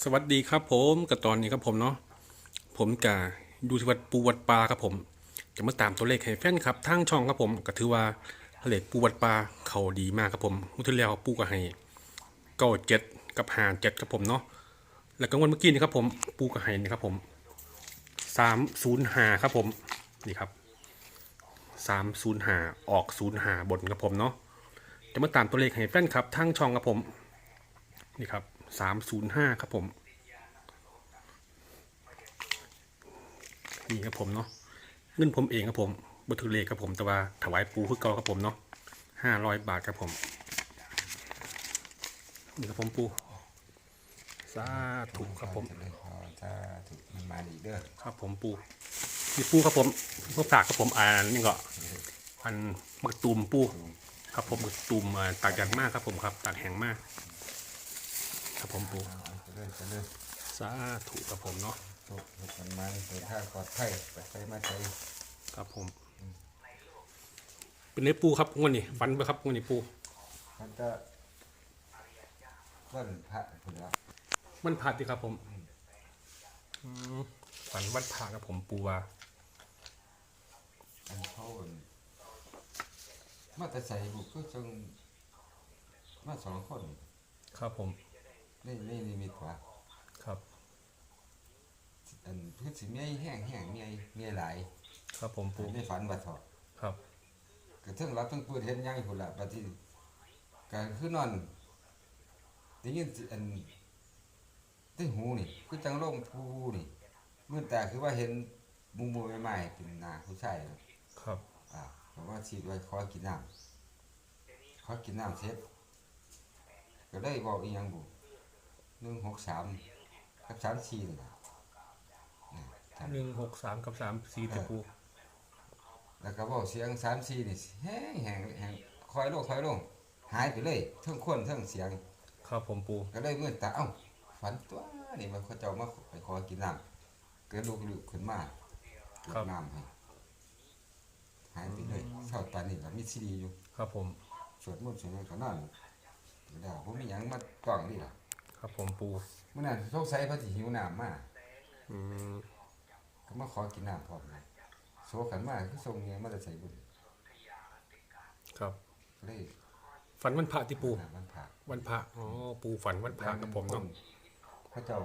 สวัสดีครับผมกับตอนนี้ครับผมเนาะผมจะดูที่วัดปูวัดปลาครับผม จะมาตามตัวเลขให้แฟนครับทางช่องครับผมก็ถือว่าเลขปูวัดปลาเขาดีมากครับผมมุที่แล้วปูก็ให้เก้าเจ็ดกับหาเจ็ดครับผมเนาะแล้วก็วันเมื่อกี้นี่ครับผมปูก็ให้นี่ครับผมสามศูนย์หาครับผมนี่ครับสามศูนย์หาออกศูนย์หาบนครับผมเนาะจะมาตามตัวเลขให้แฟนครับทางช่องครับผมนี่ครับ สามศูนย์ห้าครับผม นี่ครับผมเนาะเงินผมเองครับผมบัตรเลขครับผมแต่ว่าถวายปูคือเก่าครับผมเนาะห้าร้อยบาทครับผม นี่ครับผมปูสาธุครับผมจะเลยขอถ้าถูกมันมาดีเด้อครับผมปูนี่ปูครับผมพวกฝากครับผมอ่านนี่ก็อันมักตูมปูครับผมมักตูมอ่าตากแดดมากครับผมครับตากแห้งมาก ครับผมปูเอาจะเลยจะเลยสาธุครับผมเนาะถูกถูกมันมาเดินทางปลอดภัยไปใช้มาใช้ครับผม เป็นเนื้อปูครับงวดนี้ฟันไปครับงวดนี้ปูมันจะต้นพระผุนละมันผัดดีครับผมอืมฝันวัดผ่าครับผมปูว่าอันเขาอันมาแต่ใส่บุกก็จงมาสองคน ครับผม นี่นี่นี่มีขวาครับ อันคือสิเมียแห้งแห้งเมียเมียหลายครับผมปูไม่ฝันบัดเถอดครับกระเทิงรับทั้งปืนเห็นยังผุนละบัดที่การคือนอนได้ยินอันได้หูนี่ คือจังลมพูนี่เมื่อแต่คือว่าเห็นมุมมใหม่ๆเป็นหน้าผู้ชายเนาะครับ อ่าเพราะว่าชีไว้ขอกินน้ำขอกินน้ำเสร็จก็ได้บอกอีหยังบุ หนึ่งหกสามกับสามสี่นี่ล่ะนี่ท่านหนึ่งหกสามกับสามสี่แต่ปูแล้วก็บอกเสียงสามสี่นี่แห้งแห้งแห้งคอยลงคอยลงหายไปเลยเทั้งคนเทั้งเสียงครับผมปูก็เลยเมื่อตาเอ้าฝันตัวนี่มันเขาเจ้ามาไปขอกินน้ำก็ลุกลุกขึ้นมาเกิดน้ำให้หายไปเลยเท่าตอนนี้ก็มีซีดีอยู่ ครับผมสวดมนต์สวดมนต์ก็นอนเดี๋ยวผมมีหยังมากล่องนี่ล่ะ ครับผมปูเมื่อนั้นสงสัยเพระสิหิวน้ำมาอืมก็มาขอกินน้ำพร้อมเลยโซกันมาคือทรงเงี้ยมาแต่ใส่บุญครับก็เลยฝันวันพระที่ปูน้ำมันผ่าวันพระอ๋อปูฝันวันพระครับผมเนาะพระเจ้า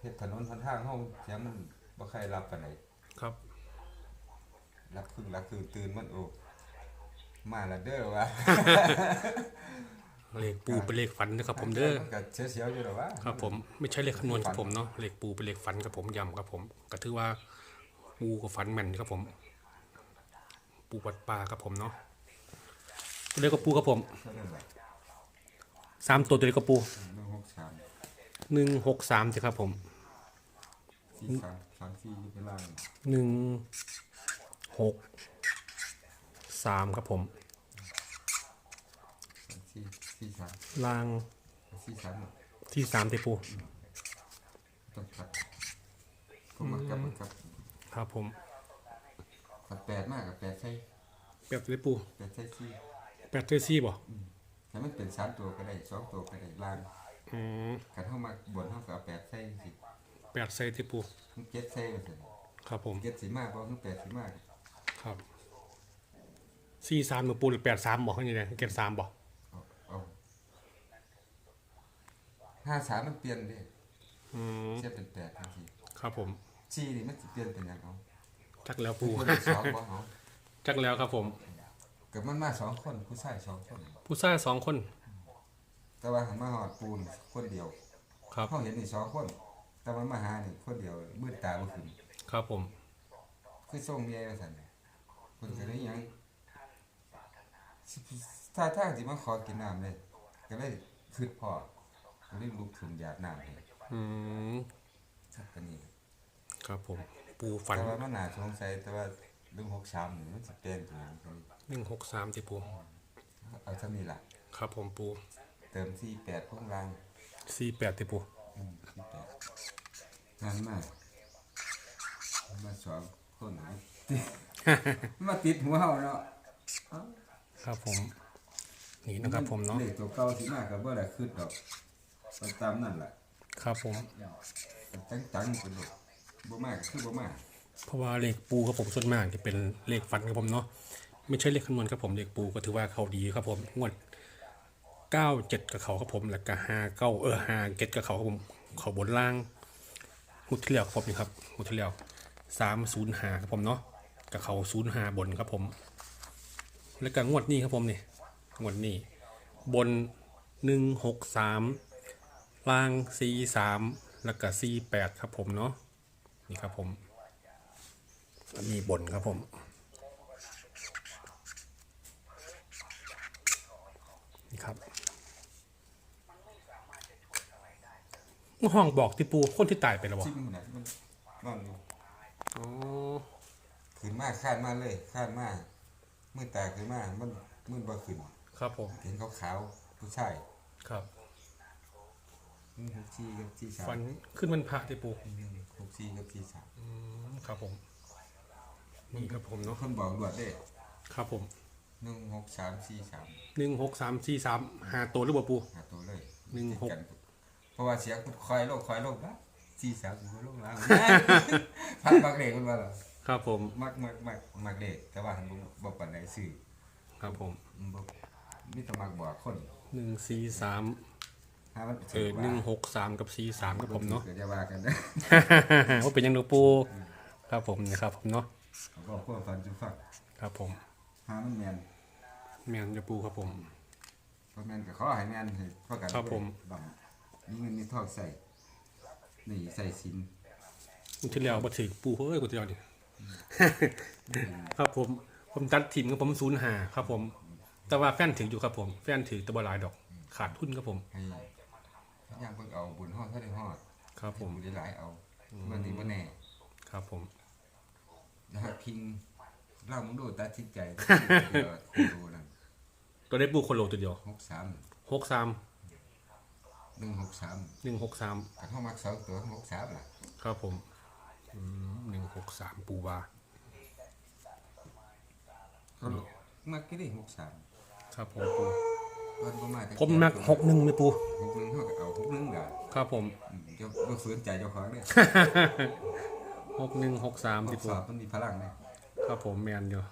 เฮ็ดถนนหนทางเฮาเสียงมันบ่ใครรับปานใดครับรับครึ่งรับคือตื่นมันโอ้มาและเด้อวะ เลขปูเป็นเลขฝันนะครับผมเด้อมันก็เสียวๆอยู่แล้ววะครับผมไม่ใช่เลขคำนวณครับผมเนาะเลขปูเป็นเลขฝันครับผมย้ำครับผม ก็ถือว่าปูกับฝันแม่นครับผม ปูวัดปลาครับผมเนาะเลขกับปูครับผมเท่านั้นแหละสามตัวตัวเลขกับปู163หนึ่งหกสามสิครับผม43 34อยู่เป็นล่างหนึ่งหกสามครับผม 34 43ล่าง43ที่สามที่ปูต้องขัดผมมากับกับครับผมขัดแปดมากกับแปดใช่แปดตัวเลขปูแปดใช่สี่แปดตัวซี่บ่ถ้ามันเป็นสามตัวก็ได้สองตัวก็ได้ล่างอืมขัดเข้ามาบนเท่ากับแปดใช่สิแปดไซที่ปูมันเจ็ดใช่ไปสิครับผมเจ็ดสีมากเพราะมันแปดสีมากครับสี่สามมาปูหรือแปดสามบอกเขาอย่างไรเก็บสามบอก เอาเอา ห้าสามมันเปลี่ยนเด้อืมเทียบเป็นแปดทันทีครับผมสี่นี่มันสิเปลี่ยนเป็นหยังเอาจักแล้วปูคนที่สองบ่เอาจักแล้วครับผม เกิดมันมาสองคนผู้ชายสองคน ผู้ชายสองคนแต่ว่าหันมาหอดปูนคนเดียวครับ เขาเห็นนี่สองคน แต่มันมาหานี่คนเดียวมืดตาบ่ขึ้นครับผม คือส่งเมียว่าซั่นเพิ่นก็เลยหยังสิท่าทางสิมาขอกินน้ำเลย ก็เลยคิดพอก็ เลยลุกขึ้นหยาดน้ำให้อืมสักกันนี้ครับผม ปูฝันแต่ว่ามันน่าสงสัยแต่ว่าเรื่อง63นี่มันสิเปลี่ยนตัวหยังกันหนึ่งหกสามที่ปูเอาเท่านี้ล่ะ ครับผมปูเติม48พวกลางสี่แปดที่ปูอืม48งานมากมาสองคนนะมาติดหัวเฮาเนาะครับผม นี่นะครับผมเนาะเลขตัวเก่าสิมาก็บ่ได้คิดดอกไป ตามนั่นแหละครับผมจังจังๆเป็นลูกบ่มากคือบ่มากเพราะว่าเลขปูครับผมส่วนมากจะเป็นเลขฟันครับผมเนาะไม่ใช่เลขคำนวณครับผมเลขปูก็ถือว่าเขาดีครับผมงวดเก้าเจ็ดกับเขาครับผมแล้วก็ห้าเก้าเออห้าเจ็ดกับเขาครับผมเขาบนล่างงวดที่แล้วครับผมนี่ครับงวดที่แล้วสามศูนย์หาครับผมเนาะกับเขาศูนย์หาบนครับผม แล้วก็งวดนี้ครับผมนี่งวดนี้ บนหนึ่งหกสาม ล่างสี่สามแล้วก็สี่แปดครับผมเนาะนี่ครับผมอันนี้บนครับผมนี่ครับห้องบอกที่ปูคนที่ตายไปแล้วบอที่มันน่ะมันนอนอยู่อ๋อขึ้นมาคาดมาเลยคาดมามือตาขึ้นมามันมือบ่ขึ้นครับผมเห็นขาวๆผู้ชายครับอื มหกสี่กับสี่สามฟันขึ้นมันพระที่ปูอืมหกสี่กับสี่สามอืมครับผม นี่ครับผมเนาะคนบอกรวดเด้ครับผมหนึ่งหกสามสี่สามหนึ่งหกสามสี่สามหาตัวหรือเปล่าปู หาตัวเลยหนึ่งหก ติดนเพราะว่าเสียงคอยโลกคอยโลกนะสี่สามคอยโลกแล้วพักมักเด็กคนว่าเหรอครับผมมักมักมักมักเด็กแต่ว่าหันบ่บอกปันไหนสื่อครับผม อืมบ่มีแต่มักบอกคนหนึ่งสี่สาม ถ้ามันเออหนึ่งหกสามกับสี่สามครับผมเนาะเกิดจะว่ากันนะว่าเป็นยังดูปูครับผมนะครับผมเนาะเขาบอกความฝันจุฟังครับผมหามันแมนแมนจะปูครับผมเพราะแมนก็ขอให้แมนให้พวกกันครับผมบังมีเงินมีทองใส่นี่ใส่สินคุณที่แล้วมาถึงปูเอ้ยคุณที่แล้วนี่ครับผมผมตัดทีมกับผมศูนย์หาครับผม แต่ว่าแฟนถืออยู่ครับผม แฟนถือแตะบหลายดอก ขาดทุนครับผมให้พ ยายามเพิ่งเอาบุญฮอดเท่าได้ฮอดครับผมบุญหลายๆเอามันนี่บ่แน่ครับผมนะครับพิงเล่ามึงดูตัดสินใจดูนั่นตัวได้ปูคนโลตัวเดียวหกสามหกสามหนึ่งหกสามหนึ่งหกสามถ้าเข้ามักสองตัวหกสามล่ะครับผมหนึ่งหกสามปูวาเขามักกี่ได้หกสามครับผมปู วันประมาณผมมักหกหนึ่งไหมปู หกหนึ่งเขาก็เอาหกหนึ่งกันครับผมเจ้าบ่ฝืนใจเจ้าของเนี่ยหกหนึ่งหกสามทที่ดปู สอบมันมีพลังเนี่ยครับผมแมนอยู่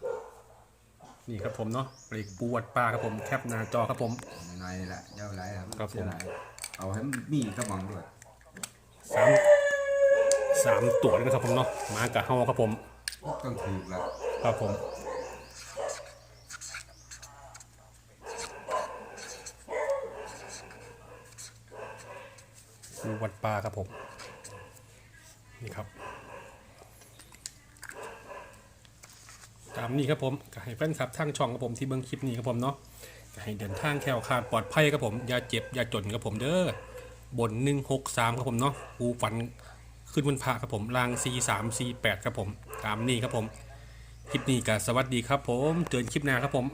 นี่ครับผมเนาะเบรกปูวัดปลาครับผมแคปหน้าจอครับผมน้อยๆนี่แหละเจ้าไรครับครับผมเสียหลายเอาให้มันมีกระบังด้วยสามสามตัวเลยนะครับผมเนาะมากับเฮาครับผมต้องถูกละครับผม ปูวัดปลาครับผม นี่ครับ ตามนี้ครับผมก็ให้แฟนคลับทางช่องครับผมที่เบิ่งคลิปนี้ครับผมเนาะให้เดินทางแคล้วคลาดปลอดภัยครับผมอย่าเจ็บอย่าจนครับผมเด้อบนหนึ่งหกสามครับผมเนาะปูฝันขึ้นบนพระครับผมรางสี่สามสี่แปดครับผม ตามนี้ครับผม คลิปนี้ก็สวัสดีครับผมเจอกันคลิปหน้าครับผม